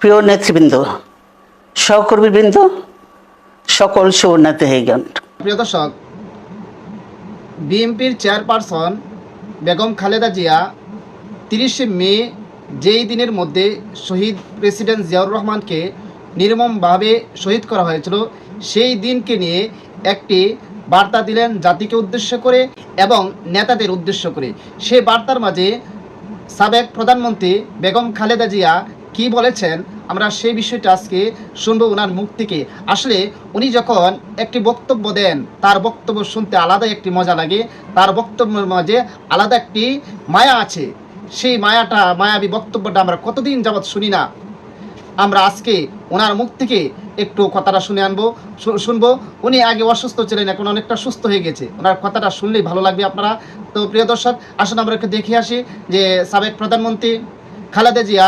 প্রিয় নেতৃবৃন্দ, সহকর্মীবৃন্দ, সকল সুবর্ণাতেহিগণ প্রিয় দর্শক, বিএনপির চেয়ারপারসন বেগম খালেদা জিয়া তিরিশে মে যেই দিনের মধ্যে শহীদ প্রেসিডেন্ট জিয়াউর রহমানকে নির্মমভাবে শহীদ করা হয়েছিল, সেই দিনকে নিয়ে একটি বার্তা দিলেন জাতিকে উদ্দেশ্য করে এবং নেতাদের উদ্দেশ্য করে। সে বার্তার মাঝে সাবেক প্রধানমন্ত্রী বেগম খালেদা জিয়া কি বলেছেন? আমরা সেই বিষয়টা আজকে শুনব ওনার মুখ থেকে। আসলে উনি যখন একটি বক্তব্য দেন, তার বক্তব্য শুনতে আলাদা একটি মজা লাগে। তার বক্তব্যের মাঝে আলাদা একটি মায়া আছে। সেই মায়াটা, মায়াবী বক্তব্যটা আমরা কতদিন যাবৎ শুনি না। আমরা আজকে ওনার মুখ থেকে একটু কথাটা শুনে আনব শুনব। উনি আগে অসুস্থ ছিলেন, এখন অনেকটা সুস্থ হয়ে গেছে। ওনার কথাটা শুনলেই ভালো লাগবে আপনারা। তো প্রিয় দর্শক, আসুন আমরা একটু দেখে আসি যে সাবেক প্রধানমন্ত্রী খালেদা জিয়া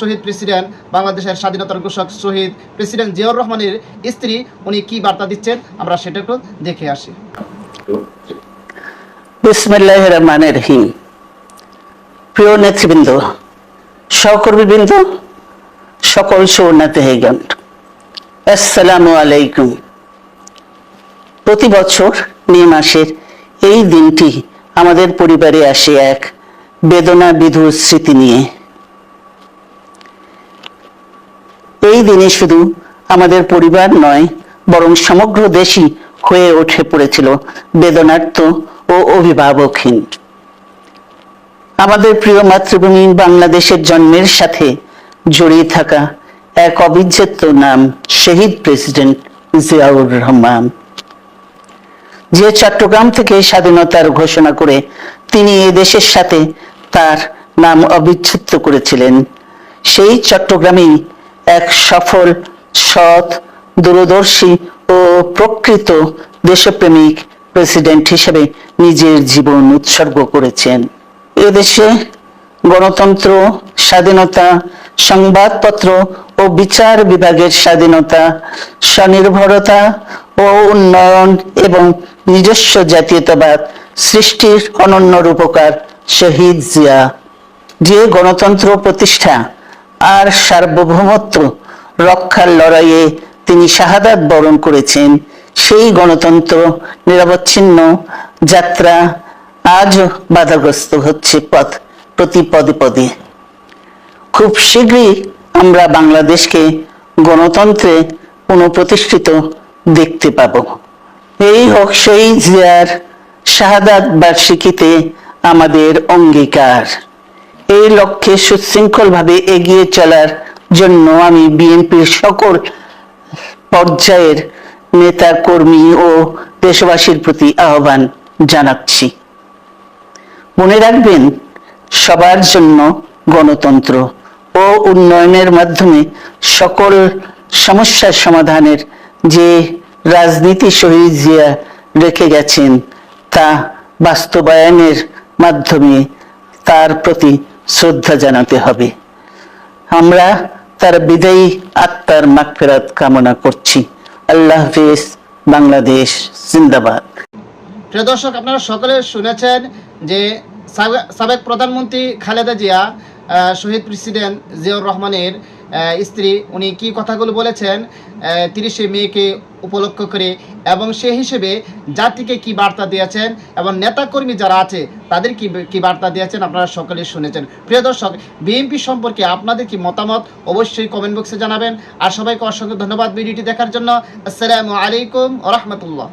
শহীদ প্রেসিডেন্ট, বাংলাদেশের স্বাধীনতার ঘোষক শহীদ প্রেসিডেন্ট জিয়াউর রহমানের স্ত্রী, উনি কি বার্তা দিচ্ছেন? আমরা সেটা একটু দেখে আসি। বিসমিল্লাহ রহমান রহিম। প্রিয় নেতৃবৃন্দ সহকর্মীবৃন্দ সকল সুবর্ণাতেহিগণ আসসালামু আলাইকুম। প্রতি বছর মে মাসের এই দিনটি আমাদের পরিবারে আসে এক বেদনা বিধুর স্মৃতি নিয়ে। এই দিনে শুধু আমাদের পরিবার নয়, বরং সমগ্র দেশই হয়ে উঠে পড়েছিল বেদনার্থ ও অভিভাবকহীন। আমাদের প্রিয় মাতৃভূমি বাংলাদেশের জন্মের সাথে জড়িয়ে থাকা এক অবিচ্ছেদ্য নাম শহীদ প্রেসিডেন্ট জিয়াউর রহমান। যে চট্টগ্রাম থেকে স্বাধীনতার ঘোষণা করে তিনি এ দেশের সাথে তার নাম অবিচ্ছেদ্য করেছিলেন। সেই চট্টগ্রামেই এক সফল, সৎ, দূরদর্শী ও প্রকৃত দেশপ্রেমিক প্রেসিডেন্ট হিসেবে নিজের জীবন উৎসর্গ করেছেন। এদেশে গণতন্ত্র, স্বাধীনতা, সংবাদপত্র ও বিচার বিভাগের স্বাধীনতা, স্বনির্ভরতা ও উন্নয়ন এবং নিজস্ব জাতীয়তাবাদ সৃষ্টির অনন্য রূপকার শহীদ জিয়া, যে গণতন্ত্র প্রতিষ্ঠা আর সার্বভৌমত্ব রক্ষার লড়াইয়ে তিনি শাহাদাত বরণ করেছেন, সেই গণতন্ত্র নিরবচ্ছিন্ন যাত্রা আজও বাধাগ্রস্ত হচ্ছে পথ প্রতি পদে পদে। খুব শীঘ্রই আমরা বাংলাদেশকে গণতন্ত্রে পুনঃপ্রতিষ্ঠিত দেখতে পাব। এই হোক শহীদ জিয়ার শাহাদাত বার্ষিকীতে আমাদের অঙ্গীকার। এই লক্ষ্যে সুশৃঙ্খলভাবে এগিয়ে চলার জন্য আমি বিএনপির সকল পর্যায়ের নেতা কর্মী ও দেশবাসীর প্রতি আহ্বান জানাচ্ছি। মনে রাখবেন, সবার জন্য গণতন্ত্র ও উন্নয়নের মাধ্যমে সকল সমস্যার সমাধানের যে রাজনীতি শহীদ জিয়া রেখে গেছেন, তা বাস্তবায়নের মাধ্যমে তার প্রতি শ্রদ্ধা জানাতে হবে। আমরা তার বিদায়ী আত্মার মাগফিরাত কামনা করছি। আল্লাহ হাফিজ, বাংলাদেশ জিন্দাবাদ। প্রিয় দর্শক, আপনারা সকলে শুনেছেন যে সাবে- সাবেক প্রধানমন্ত্রী খালেদা জিয়া শহীদ প্রেসিডেন্ট জিয়াউর রহমানের স্ত্রী, উনি কি কথাগুলো বলেছেন? তিরিশে মেয়েকে উপলক্ষ করে এবং সে হিসেবে জাতিকে কি বার্তা দিয়েছেন এবং নেতাকর্মী যারা আছে, তাদের কি কি বার্তা দিয়েছেন আপনারা সকলে শুনেছেন। প্রিয় দর্শক, বিএনপি সম্পর্কে আপনাদের কি মতামত অবশ্যই কমেন্ট বক্সে জানাবেন। আর সবাইকে অসংখ্য ধন্যবাদ ভিডিওটি দেখার জন্য। আসসালামু আলাইকুম রহমতুল্লাহ।